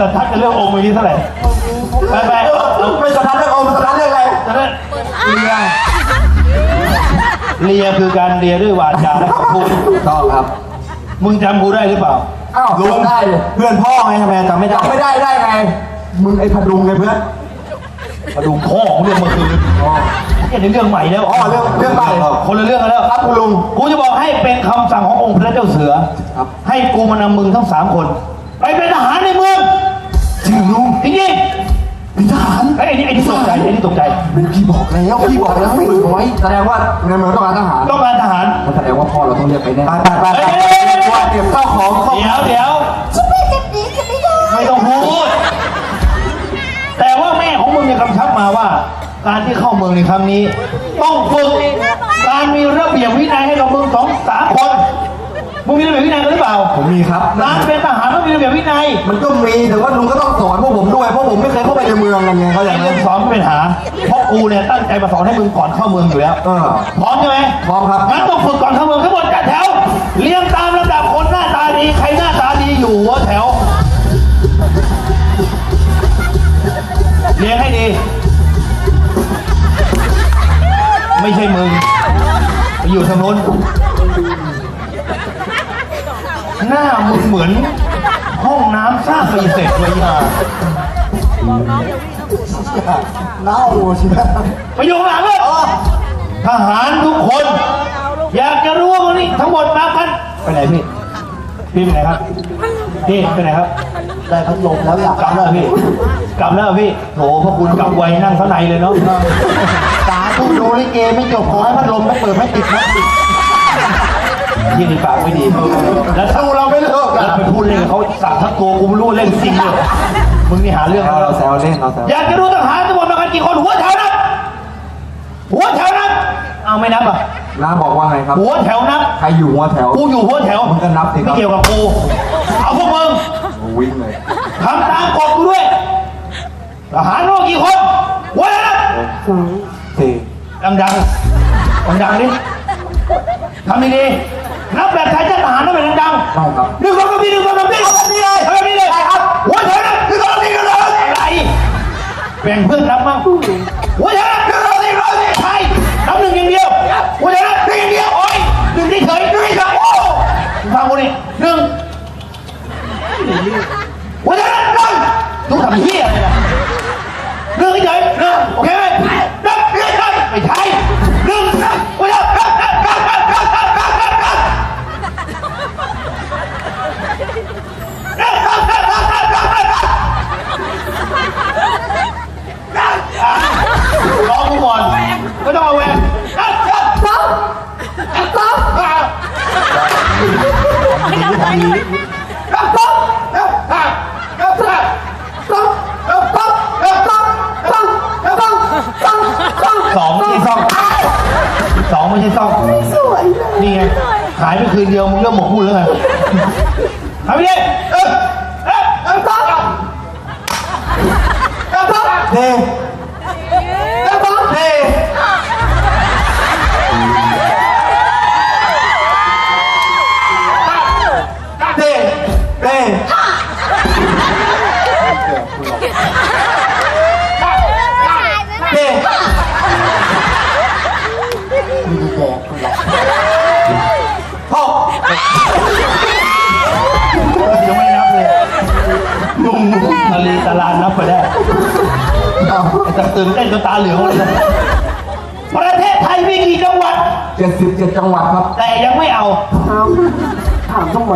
สันทัดกับเรื่ององค์นี้เท่าไหร่ไปไปไม่สันทัดเรื่ององค์สันทัดเรื่องอะไรเลียเรียคือการเรียด้วยวาจาและคำพูดถูกต้องครับ มึงจำกูได้หรือเปล่าอ้าวรู้ได้เพื่อนพ่อไงทำไมจำไม่ได้ไม่ได้ได้ไง มึงไอ้พัดุงไงเพื่อนพัดุงพ่อของเรื่องมึงคือเนี่ยเรื่องใหม่แล้วอ๋อเรื่องเรื่องใหม่คนละเรื่องกันแล้วครับคุณลุงกูจะบอกให้เป็นคำสั่งขององค์พระเจ้าเสือครับให้กูมานำมึงทั้งสามคน ไปเป็นทหารในเมือง จริงเหรอลุงจริงมีทหารๆไอ้ยไอ้นี่ไอ้นี่ตกใจไอ้นี่ตกใจพี่บอกแล้วพี่บอกแล้วไม่รู้ไว้แสดงว่าในเมืองต้องการทหารต้องการทหารแสดงว่าพ่อเราต้องเรียกไปแน่ไปไปไปไปว่าเก็บข้าของเดี๋ยวเดี๋ยวฉันไม่จะหนีฉันไม่ได้ไม่ต้องพูด แต่ว่าแม่ของมึงเนี่ยกำชักมาว่า การที่เข้าเมืองในครั้งนี้ ต้องฝึกการมีระเบียบวินัยให้กับมึงสองสามคน มึงมีระเบียบวินัยหรือเปล่าผมมีครับ ร้านเป็นทหารต้องมีระเบียบวินัยมันก็มีแต่ว่าลุงก็ต้องสอนพวกผมด้วยเพราะผมไม่เคยเข้าไปในเมืองอะไรเงี้ยเขาอย่างนั้เรื่อน งสอนเป็นหาเพราะกูเนี่ยตั้งใจมาสอนให้มึงก่อนเข้าเมืองอยู่แล้วเออ พร้อมใช่ไหมพร้อมครับ งั้นต้องฝึกก่อนเข้าเมืองทั้งหมดจันแถวเรียงตามลำดับคนหน้าตาดีใครหน้าตาดีอยู่หัวแถวเรียงให้ดี ไม่ใช่มึงไปอยู่ทางโน้น หน้ามึงเหมือน ห้องน้ำซ่าสีเสร็จเลยอะเน่าใช่ไหมไโยู่หลังเลยทหารทุกคน อยากจะรู้ว่าวนี้ทั้งหมดมากันไปไหนพี่ พี่ไปไหนครับ พี่ไปไหนครับได้พัดลมแล้วอยากกลับแล้วพี่ กลับแล้วพี่โหพระคุณกลับไวนั่งข้างในเลยเนาะตาธุดูลิเกไม่จบขอให้พัดลมไม่เปิดไม่ติดนะ ยี่มีปากไม่ดี แล้วดูเราไม่เลิกแล้วไปพูดเล่นกัเขาสับทั้โตักูไม่รู้เล่นจริงเลยมึงนี่หาเรื่องเราแซวเล่นเราแซวอยากจะรู้ทหารจะหมดมากันกี่คนหัวแถวนับหัวแถวนับเอาไม่นับอะน้าบอกว่าไงครับ หัวแถวนับใครอยู่หัวแถวกูอยู่หัวแถวมึงก็นับสิครับไม่เกี่ยวกับกูเอาพวกมึงวิ่งเลยทำตามกฎกูด้วยทหารโลกกี่คนหัวแถวนับสองสี่ดังๆดังๆดิทำดีๆ นับแบบไทยชาติทหารนับแบบดังใช่ครับๆหนึ่งสองสามสี่หนึ่งสองสามสี่เนี้เลยเนนี้เลยครับหัวเธอะนะหนึ่งสองสามสี่หนึ่ยอะไรแบ่งเพื่อนรับมั่งหัวเธอะนะหนึ่งสองามสี่หนึ่องที่ไทยนับหนึ่งอย่างเดียวหัวเถอะนะหนึ่งอย่งเดียวโอ้ยหนึ่งเฉยๆหนึ่งเฉยโอ้ฟังกูนี่หนึ่ง ตอนนี้สองไม่ใช่สองสองไม่ใช่สองนี่ไงหายไปคืนเดียวมึงเริ่มหกมุ่นล้วทำไปดิเออเออเออป๊อปกับป๊อปเด้ ต่ตื่นเต้นจนตาเหลืองเลยนะประเทศไทยมีกี่จังหวัด เจ็ดสิบเจ็ดจังหวัดครับแต่ยังไม่เอาถามทำไม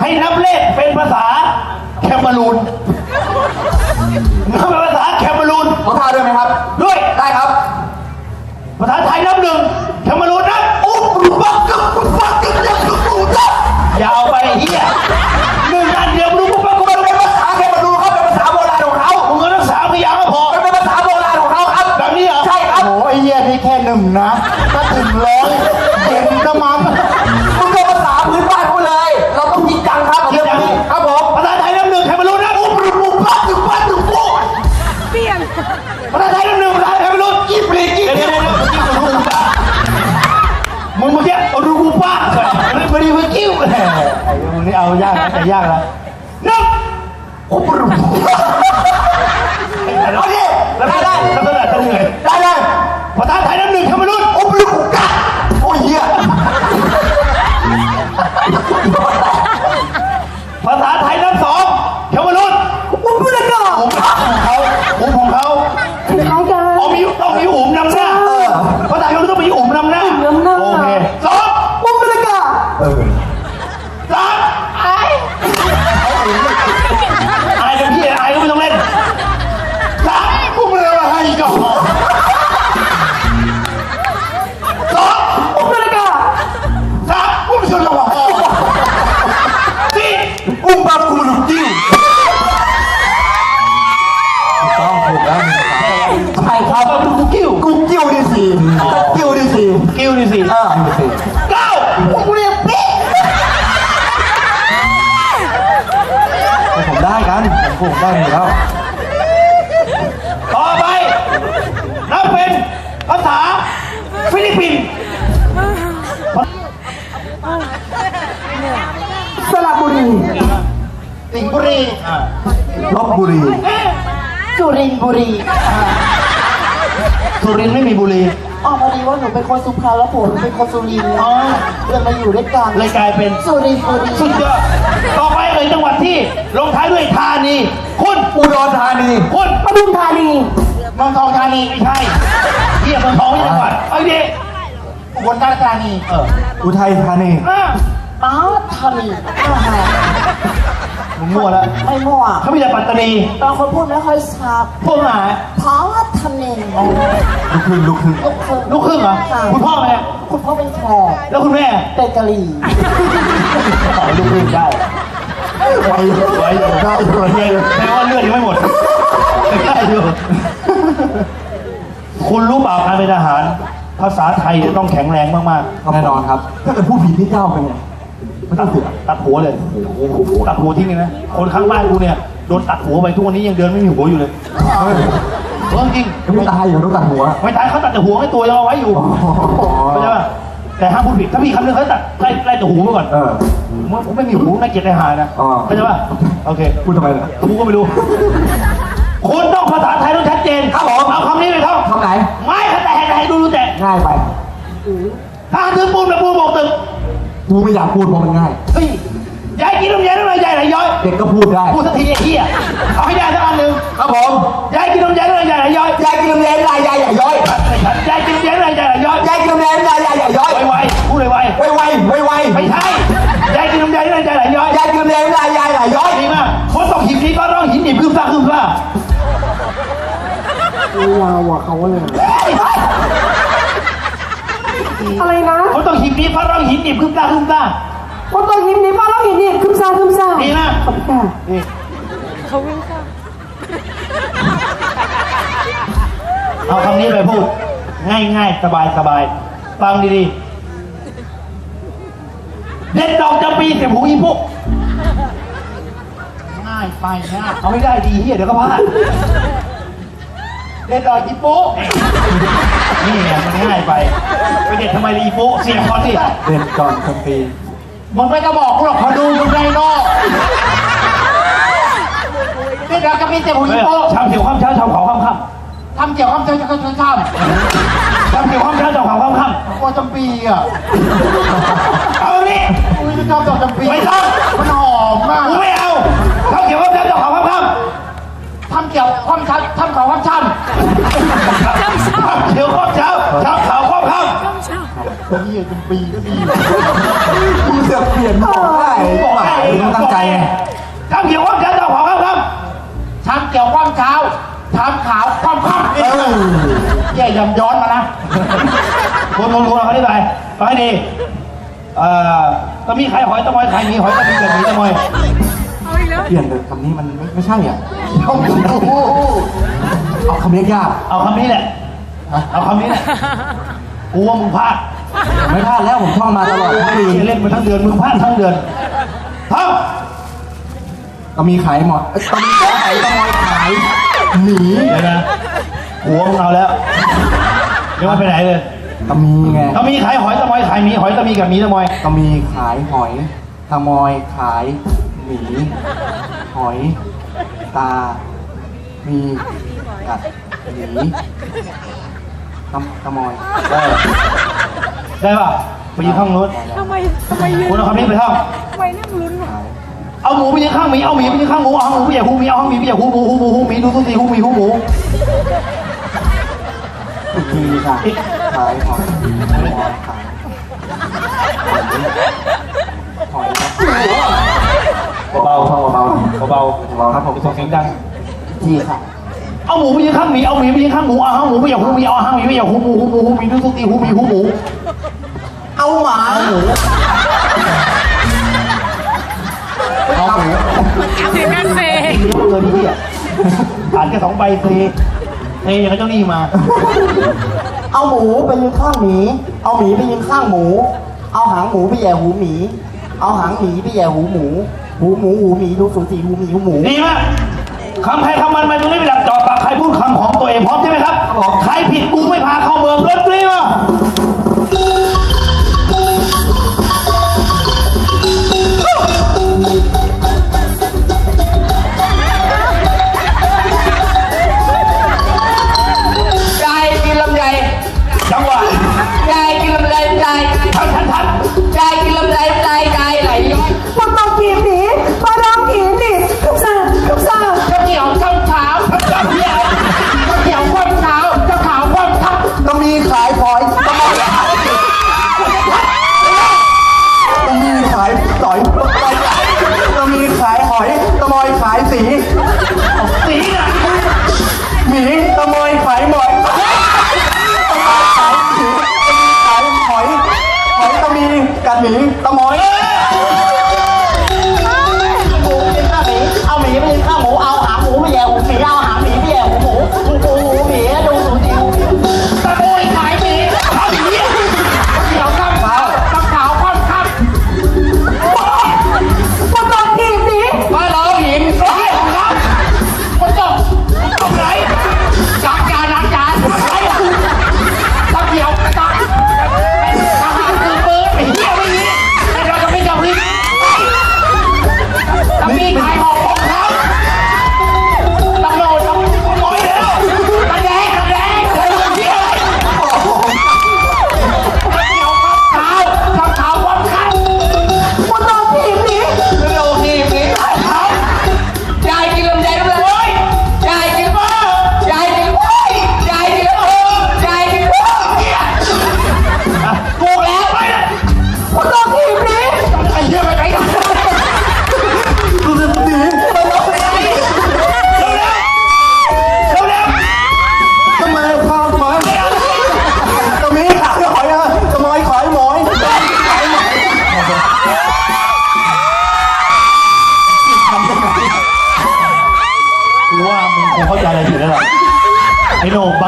ให้นับเลขเป็นภาษาแคมรูนนับเป็นภาษาแคมรูนเขาท่าด้วยไหมครับ ด้วย ได้ครับ ภาษาไทยนับหนึ่งแคมรูนนับอุ๊บปุ๊บปั๊บกึ๊บปุ๊บปั๊บกึ๊บกึ๊บกึ๊บปุ๊บปั๊บยาวไปเฮีย นี่แค่หนึ่งนะถ้าถึงร้อยเจ็ดก็มันมันเป็นภาษาพื้นบ้านเขาเลย เราต้องจริงจังครับเรื่องนี้ครับผมภาษาไทยนับหนึ่งแคมรูนนับอุ๊บปุ๊บปุ๊บปั๊บกึ๊บปั๊บกึ๊บปุ๊บภาษาไทยนับหนึ่งภาษาแคมรูนกิ๊บเลยกิ๊บเดี๋ยวเดี๋ยวเดี๋ยวกิ๊บกับรูปะมึงเมื่อกี้เอารูปะไม่ได้ไม่ได้กิ๊บแหมไอ้มึงนี่เอายากนะแต่ยากนะ บบุรี สุรินทร์บุรีสุรินทร์ไม่มีบุรี อ๋อพอดีว่าหนูเป็นคนสุพรรณแล้วผมเป็นคนสุรินทร์อ๋อเลยมาอยู่ด้วยกันเลยกลายเป็นสุรินทร์บุรีสุดยอดต่อไปเลยจังหวัดที่ลงท้ายด้วยธานี คุณอุดรธานีคุณปทุมธานีเมืองทองธานีไม่ใช่เรียกเมืองทองไม่ใช่จังหวัดเอาดิอุบลราชธานีเอออุทัยธานีอะป้าธานี อ่าฮะมึงมั่วแล้วไม่มั่วเขามีแต่ปัตตานีบางคนพูดไม่ค่อยชัดพวกหาป้าธานีลูกครึ่งลูกครึ่งลูกครึ่งลูกครึ่งเหรอค่ะคุณพ่อไหมคุณพ่อเป็นแขกแล้วคุณแม่เป็นกะหรี่ต่อลูกครึ่งได้ไว้ไว้ได้ด้วยเยแปลว่าเลือดยังไม่หมดได้อยู่คุณรู้เปล่าการเป็นทหาร ภาษาไทยต้องแข็งแรงมากแน่นอนครับ ถ้าเกิดพูดผิดพี่เจ้าเป็นไง ไม่ต้องเสือกๆตัดหัวเลยตัดหัวทิ้งเลยนะ คนข้างบ้านกูเนี่ยโดนตัดหัวไปทุกวันนี้ยังเดินไม่มีหัวอยู่เลยเฮ้ยเรื่องจริงยังไม่ตายอยู่ต้องตัดหัว ไม่ตายเขาตัดแต่หัวให้ตัวยังเอาไว้อยู่เข้าใจป่ะแต่ห้ามพูดผิดถ้าพี่คำนึงเขาตัดไล่ไล่แต่หูมาก่อนเออผมผมไม่มีหูน่าเกลียดไอ้หายนะอ๋อเข้าใจป่ะโอเคพูดทำไมล่ะกูก็ไม่รู้คุณต้องภาษาไทยต้องชัดเจนครับผมเอาคำนี้ไปท่องคำไหน ไม่แต่แต่ให้ดูดูแต่ง่ายไปถ้าถึงปูนแบบปูนบอกตึก กูไม่อยากพูดเพราะมันง่าย เฮ้ยยายกินนมยายน้ำลายยายไหลย้อยเด็กก็พูดได้ พูดสักทีไอ้เหี้ยเอาให้ได้สักอันหนึ่งครับผม ยายกินนมยายน้ำลายยายไหลย้อยยายกินนมแดงลายยายใหญ่ย้อย ยายกินนมยายน้ำลายยายไหลย้อยยายกินนมแดงลายยายใหญ่ย้อย ไวๆพูดไวไวไวไวไวๆไม่ใช่ยายกินนมยายน้ำลายยายไหลย้อยยายกินนมแดงลายยายใหญ่ย้อย ดีมากคนตกหินนี้ก็ร้องหินหนีบขึ้นฟ้าขึ้นฟ้ายาวอะเขาเลยอะไรนะ คนตกหินนี้เพราะร้องหินหนีบขึ้นฟ้าขึ้นฟ้าคนตัวหินนี่ป้าเราหินนี่คึมซาคึมซาดีมากขอบคุณค่ะเอาคำนี้ไปพูด ง่ายๆสบายๆฟังดีๆเด็ดดอกจำปีเสียบหูอีพวกง่ายไปนะเอาไม่ได้ดีเฮียเดี๋ยวก็พลาดเด็ดดอกอีโป๊ะ นี่ไงมันง่ายไปไปเด็ดทำไมล่ะอีโป๊ะเสียงก่อนสิเด็ดก่อนคนปีมึงไม่ต้องบอกกูหรอกพอดูมึงในนอกนี่เราก็มีแต่หูเฮ้ยิยโป้ชามเขียวข้ามเช้าชามขาวข้ามค่ทำเกี่ยวกับเจ้าจะก็จะทำชามเขียวข้ามเช้าชามขาวข้ามค่ำกลัวจำปีอะำเอาอันนี้อุ้ยจะชอบดอกจำปีไม่ต้องมันหอมมากกูไม่เอาชามเขียวข้ามเช้าชามขาวข้ามค่ำทำเกี่ยวความชันทำของความชันชาม เขียวข้ามเช้าเช้ามขาวข้ามค่เฮียจำปีก็ดีกูเสือกเปลี่ยนบอกได้บอกได้ต้องตั้งใจไงชามเขียวข้ามเช้าช้ามขาวข้ามค่ทำเกี่ยวความเช้าทำขาวความค่ำเออแย่ยำย้อนมานะคนคนคนเขาได้ไปฟังให้ดีเอ่อก็มีขายหอยตะมอยขายมีหอยตะมีกับหมีตะมอยเปลี่ยนเลยคำนี้มันไม่ไม่ใช่อะเอาคำนี้ยากเอาคำนี้แหละ เอาคำนี้แหละกูว่ามึงพลาด ไม่พลาดแล้วผมท่องมาตลอดทั้งปีเล่นมาทั้งเดือนมึงพลาดทั้งเดือนทั้งก็มีขายหมดเอ้ยก็มีขายขโมยขายหนีเดี๋ยวนะหัวมึงเอาแล้วยังไม่ไปไหนเลยก็มีไงก็มีขายหอยตะมอยขายหมีหอยตะมีกับหมีตะมอยก็มีขายหอยขโมยขายหมีหอยตา มีกัดห นีตำตะมอยได้ได้ป่ะไปยืนข้างนู้นทำไมทำไมยืนคุณเอาคำนี้ไปท่องทำไมนั่งลุ้นวะหายเอาหมูไปยืนข้างหมีเอาหมีไปยืนข้างหมูเอาหางหมูไปอย่าหูหมีเอาหางหมีไปอย่าหูหมูหูหมูหูหมีดูตัวสีหูหมีหูหมูอีกทีค่ะหายหอยหอยหายหอยครับเบาๆเบาๆเบาๆเบาๆครับผมส่งเสียงดังทีค่ะ เอาหมูไปยืนข้างหมีเอาหมีไปยืนข้างหมูเอาหางหมูไปอย่าหูหมีเอาหางหมีไปอย่าหูหมูหูหมูหูหมีดูตัวสีหูหมีหูหมูเอาหมาเอาหมูถึงกันเฟเกินที่อะอ่านแค่สองใบเทเทอย่างกับเจ้าหนี้มา เอาหมูไปยืนข้างหมี เอาหมีไปยืนข้างหมู เอาหางหมูไปแย่หูหมี เอาหางหมีไปแย่หูหมู หูหมูหูหมีดูสูสีหูหมีหูหมูดีมาก คำใครคำมันมาตรงนี้เป็นหลักจอดปากใครพูดคำของตัวเองพร้อมใช่ไหมครับ ใครผิดกูไม่พาเข้าเมืองรถตรีมา มอยขายสีสีน่ะหมีตะมอยขายหมอยตะมอยขายสีขายหอยหอยตะมีกัดหมีตะมอย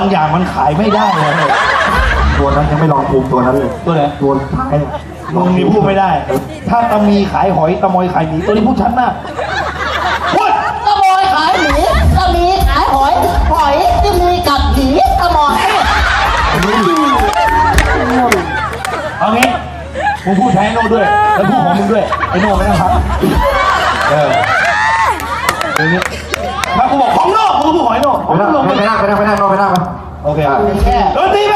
างอย่างมันขายไม่ได้เลยตัวนั้นยังไม่ลองภูมิตัวนั้นเลยตัวไหนตัวท้ายมึงนี่พูดไม่ได้ ถ้าตะมีขายหอยตะมอยขายหมีตัวนี้พูดชัดมากพูดขโมยขายหมีตะมีขายหอย หอยที่มีกับหมีขโมยเอางี้มึงพูดแทนไอ้โน่ด้วย แล้วพูดของมึงด้วยไอ้โน่ไม่ต้องพักเออเดี๋ยวนี้ถ้ากูบอก ของโน่มึงก็พูดของไม่ไปนั่งโน่มึงไปนั่งไปนั่งไปนั่งไปนั่งโอเคโดนตีไป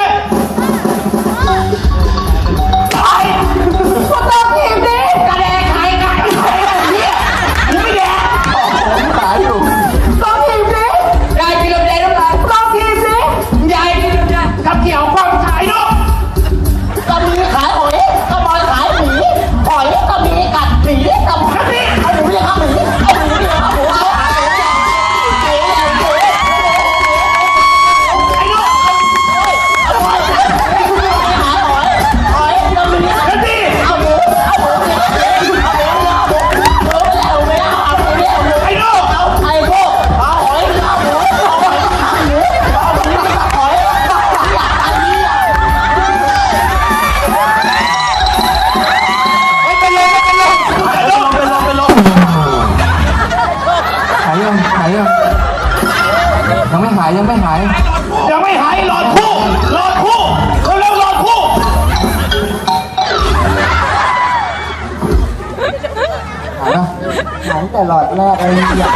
แต่หลอดแรกเลยเนี่ย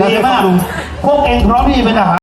ดีมากพวกเองพร้อมที่จะเป็นทหาร